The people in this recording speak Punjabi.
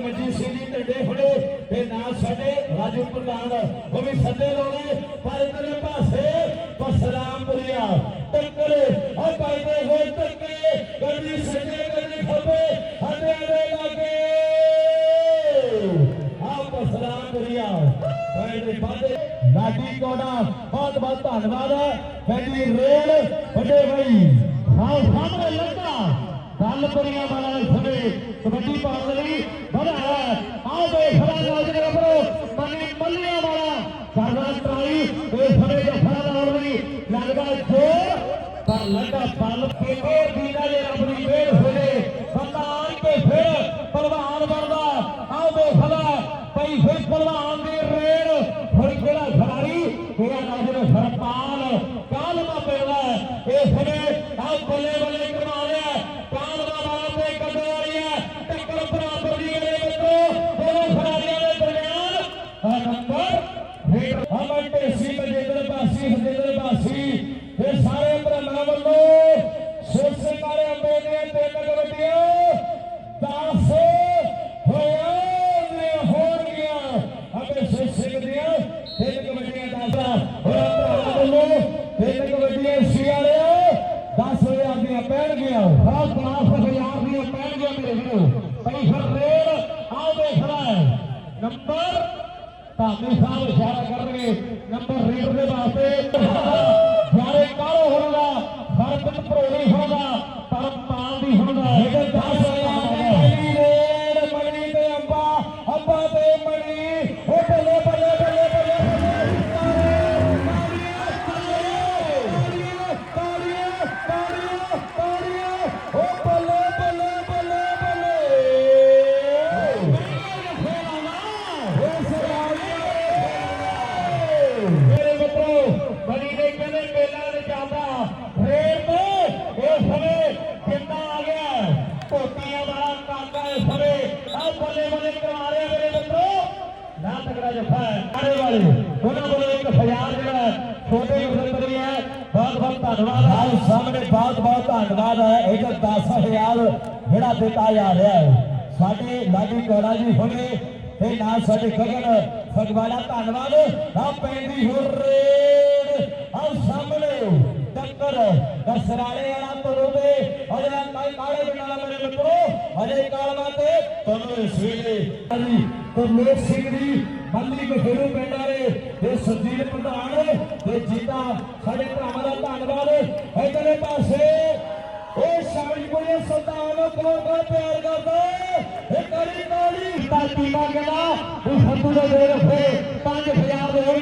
ਬਿਜਲੀ ਢੰਡੇ ਫੜੇ ਤੇ ਨਾਲ ਸਾਡੇ ਰਾਜੂ ਪ੍ਰਧਾਨ ਉਹ ਵੀ ਸੱਦੇ ਲਾਉਣੇ। ਪਰ ਇਧਰਲੇ ਪਾਸੇ ਬਸਰਾਮਪੁਰੀਆ, ਟੱਕਰ। ਆ ਪਾਈਦੇ ਹੋਏ ਟੱਕੇ ਗੱਡੀ ਸੱਜੇ ਗੱਡੀ ਖੱਬੇ ਹੱਡੇ ਦੇ ਲਾਗੇ। ਆ ਬਸਰਾਮਪੁਰੀਆ ਸਾਡੇ ਬਾਦੇ ਲਾਡੀ ਕੋੜਾ ਬਹੁਤ ਬਹੁਤ ਧੰਨਵਾਦ। ਪਹਿਲੀ ਰੇਲ, ਵੱਡੇ ਭਾਈ। ਹਾਂ, ਸਾਹਮਣੇ ਲੱਗਾ। ਗੱਲ ਕਰੀਆਂ ਵਾਲਾ ਸਮੇਂ ਕਬੱਡੀ ਪਾਉਣ ਲਈ ਵਧਾਇਆ ਆਓ ਦੇਖਣਾ ਨੌਜਵਾਨ ਆਪਰੋ ਮੰਨੀ ਮੱਲੀਆਂ ਵਾਲਾ। ਕਰਦਾ ਟਰਾਈ ਇਹ ਸਮੇਂ ਜਫਰਾ ਲਾਉਣ ਲਈ ਲੱਗਦਾ ਜੋਰ, ਪਰ ਲੱਗਾ ਬਲ। ਕੇ ਦੀਨਾ ਜੇ ਰੱਬ ਦੀ ਮਿਹਰ ਹੋਵੇ, ਬੰਦਾ ਆਣ ਕੇ ਫਿਰ ਪਹਿਲਵਾਨ ਬਣਦਾ। ਆਓ ਦੇਖਣਾ ਪਈ ਫਿਰ ਪਹਿਲਵਾਨ ਦੀ ਰੇਡ। ਹੁਣ ਕਿਹੜਾ ਖਿਡਾਰੀ? ਕਿਹੜਾ ਨੌਜਵਾਨ ਸਰਪਾਲ। ਕਾਲਮਾ ਪੈਦਾ ਇਹ ਸਮੇਂ ਆਓ ਬੱਲੇ ਪੈਣਗੀਆਂ ਹਾਂ 10000 ਦੀਆਂ ਪੈਣਗੀਆਂ ਮੇਰੇ ਵੀਰੋ ਪਈ ਫਿਰ ਰੇਡ ਆਓ ਦੇਖਣਾ ਹੈ ਨੰਬਰ ਧਾਮੀ ਸਾਹਿਬ ਇਸ਼ਾਰਾ ਕਰਨਗੇ ਨੰਬਰ ਰੇਡ ਦੇ ਵਾਸਤੇ ਬੱਲੇ ਬੱਲੇ ਕਰਵਾ ਰਿਹਾ ਮੇਰੇ ਮਿੱਤਰੋ। ਨਾ ਤਕੜਾ ਜਫਾ ਹੈ ਆਰੇ ਵਾਲੇ। ਉਹਨਾਂ ਕੋਲ ਇੱਕ ਹਜ਼ਾਰ ਜਿਹੜਾ ਛੋਟੇ ਉਸਰ ਵੀ ਹੈ। ਬਹੁਤ ਬਹੁਤ ਧੰਨਵਾਦ। ਆਹ ਸਾਹਮਣੇ ਬਹੁਤ ਬਹੁਤ ਧੰਨਵਾਦ ਹੈ। ਇਹ 10000 ਜਿਹੜਾ ਦਿੱਤਾ ਜਾ ਰਿਹਾ ਹੈ, ਸਾਡੇ ਲਾਡੀ ਕੋੜਾ ਜੀ ਹੁਣੇ ਤੇ ਨਾਲ ਸਾਡੇ ਗਗਨ ਫਗਵਾੜਾ, ਧੰਨਵਾਦ। ਆ ਪੈਂਦੀ ਹੋ ਰੇਡ ਸਾਹਮਣੇ ਟੱਕਰ। ਦਸਰਾਲੇ ਵਾਲਾ ਤੁਰੂ ਦੇ ਕਾਲੇ ਦੇ ਮੇਰੇ ਮਿੱਤਰੋ। ਅਜੇ ਕਾਲਮਾ ਤੇ ਤੁਹਾਨੂੰ ਇਸ ਵੇਲੇ ਸਿੰਘ ਜੀ ਬੱਲੀ ਮਸ਼ਹੂਰੂ ਪਿੰਡ ਵਾਲੇ ਤੇ ਸੁਰਜੀਤ ਪ੍ਰਧਾਨ ਤੇ ਜੀਤਾ, ਸਾਡੇ ਭਰਾਵਾਂ ਦਾ ਧੰਨਵਾਦ। ਇਧਰਲੇ ਪਾਸੇ ਇਹ ਸ਼ਾਮਿਲ ਕੋਲੇ ਕੋਲ ਕੋਲ ਪਿਆਰ ਕਰਦਾ। ਇਹ ਕਰੀ ਕਾਲੀ, ਧਰਤੀ ਮੰਗਦਾ ਉਹ ਸੰਤੂ ਦੇ ਦੇ ਰੱਖੇ 5000 ਦੇ ਹੋਣਗੇ।